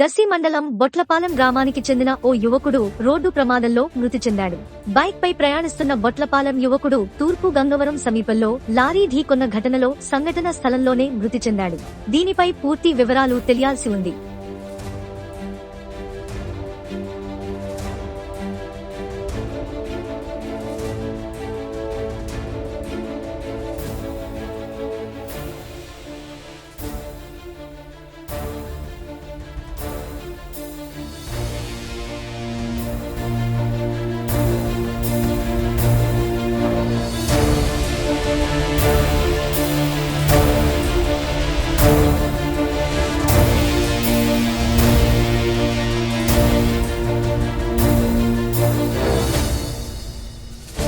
దర్శి మండలం బొట్లపాలెం గ్రామానికి చెందిన ఓ యువకుడు రోడ్డు ప్రమాదంలో మృతి చెందాడు. బైక్ పై ప్రయాణిస్తున్న బొట్లపాలెం యువకుడు తూర్పు గంగవరం సమీపంలో లారీ ఢీకొన్న ఘటనలో సంఘటన స్థలంలోనే మృతి చెందాడు. దీనిపై పూర్తి వివరాలు తెలియాల్సి ఉంది.